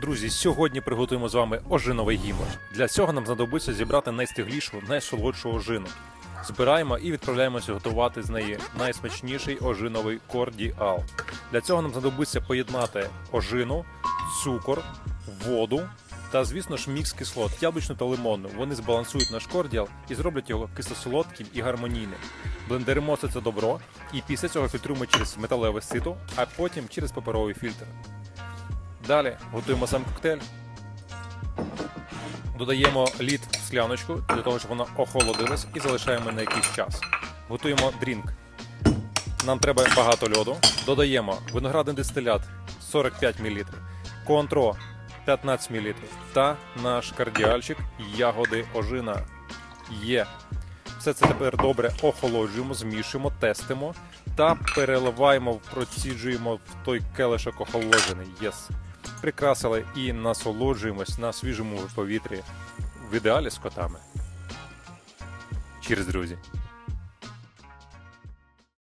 Друзі, сьогодні приготуємо з вами ожиновий гімор. Для цього нам знадобиться зібрати найстиглішу, найсолодшу ожину. Збираємо і відправляємося готувати з неї найсмачніший ожиновий кордіал. Для цього нам знадобиться поєднати ожину, цукор, воду та, звісно ж, мікс кислот, яблучну та лимонну. Вони збалансують наш кордіал і зроблять його кисло-солодким і гармонійним. Блендеримо все це добро і після цього фільтруємо через металеве сито, а потім через паперовий фільтр. Далі готуємо сам коктейль. Додаємо лід в скляночку для того, щоб вона охолодилась і залишаємо на якийсь час. Готуємо дрінк. Нам треба багато льоду. Додаємо виноградний дистилят 45 мл, контро 15 мл та наш кардіальчик ягоди ожина є. Все це тепер добре охолоджуємо, змішуємо, тестимо та переливаємо, проціджуємо в той келишок охолоджений. Єс. Прикрасили і насолоджуємось на свіжому повітрі в ідеалі з котами. Cheers, друзі!